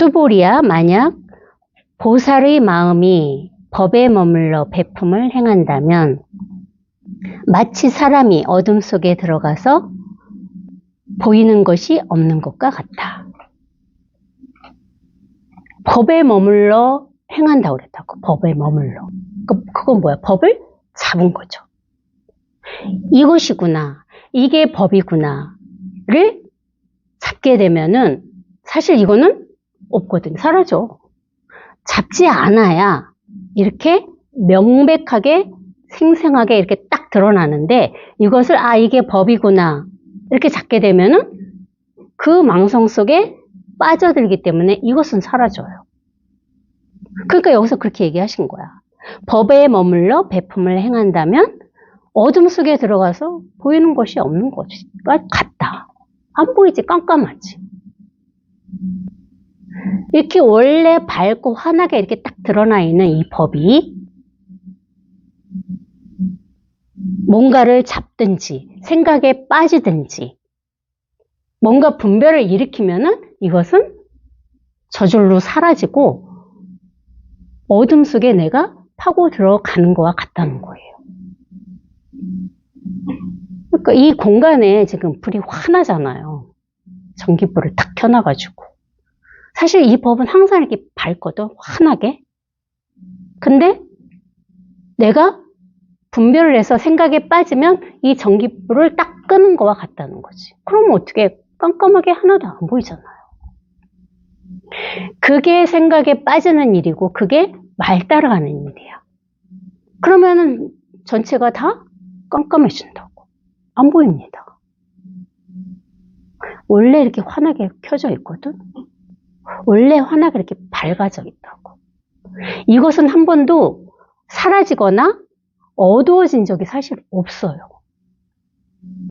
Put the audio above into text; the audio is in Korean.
수보리야 만약 보살의 마음이 법에 머물러 배품을 행한다면 마치 사람이 어둠 속에 들어가서 보이는 것이 없는 것과 같다. 법에 머물러 행한다고 그랬다고. 법에 머물러. 그, 그건 뭐야? 법을 잡은 거죠. 이것이구나. 이게 법이구나를 잡게 되면은 사실 이거는 없거든. 사라져. 잡지 않아야 이렇게 명백하게 생생하게 이렇게 딱 드러나는데 이것을 아 이게 법이구나 이렇게 잡게 되면은 그 망성 속에 빠져들기 때문에 이것은 사라져요. 그러니까 여기서 그렇게 얘기하신 거야. 법에 머물러 배품을 행한다면 어둠 속에 들어가서 보이는 것이 없는 것과 같다. 안 보이지 깜깜하지. 이렇게 원래 밝고 환하게 이렇게 딱 드러나 있는 이 법이 뭔가를 잡든지 생각에 빠지든지 뭔가 분별을 일으키면은 이것은 저절로 사라지고 어둠 속에 내가 파고 들어가는 거와 같다는 거예요. 그러니까 이 공간에 지금 불이 환하잖아요. 전기불을 탁 켜놔가지고. 사실 이 법은 항상 이렇게 밝거든, 환하게. 근데 내가 분별을 해서 생각에 빠지면 이 전기불을 딱 끄는 거와 같다는 거지. 그럼 어떻게 깜깜하게 하나도 안 보이잖아요. 그게 생각에 빠지는 일이고 그게 말 따라가는 일이야. 그러면은 전체가 다 깜깜해진다고. 안 보입니다. 원래 이렇게 환하게 켜져 있거든. 원래 화나 그렇게 밝아져 있다고. 이것은 한 번도 사라지거나 어두워진 적이 사실 없어요.